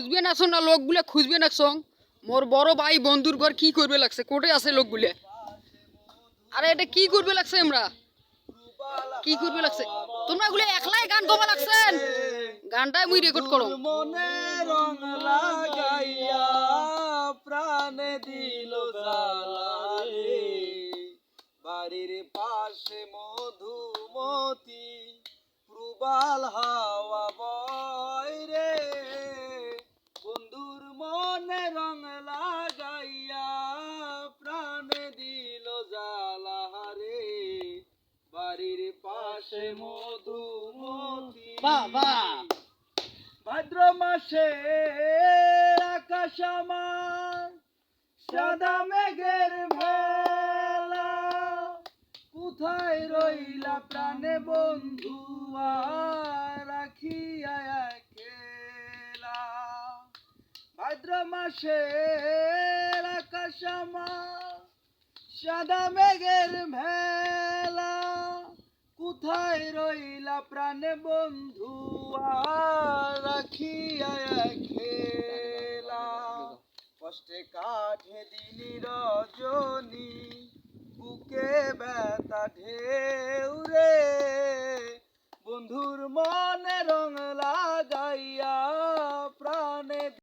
খুঁজবে না না, লোকগুলো খুঁজবে না সং মোর বড় ভাই বন্ধুর ঘর কি করবে লাগছে? কোটে আছে লোকগুলো। আরে এটা কি করবে লাগছে আমরা? কি করবে লাগছে? তোমরা গুলো একলাই গান গাওয়া লাগছেন গানটাই মুই রেকর্ড করো। প্রাণে দিল বাড়ির পাশে মধুমতি, প্রবাল হাওয়া বয় রে বন্ধুর মনে রং লাগাইয়া প্রাণে দিল জ্বালা রে বাড়ির পাশে মধুমতি। বাবা! ভাদ্র মাসে আকাশ আমার সাদা মেঘের ভেলা কোথায় রইলা প্রাণে বন্ধু আর রাখিয়া খেলা ভাদ্র মাসে সাদা মেঘের ভেলা কোথায় রইলা প্রাণে বন্ধু রাখিয়া খেলা? কষ্টে কাঠে দিনী রজনী, বুকে ব্যথা ঢেউ রে বন্ধুর মনে রং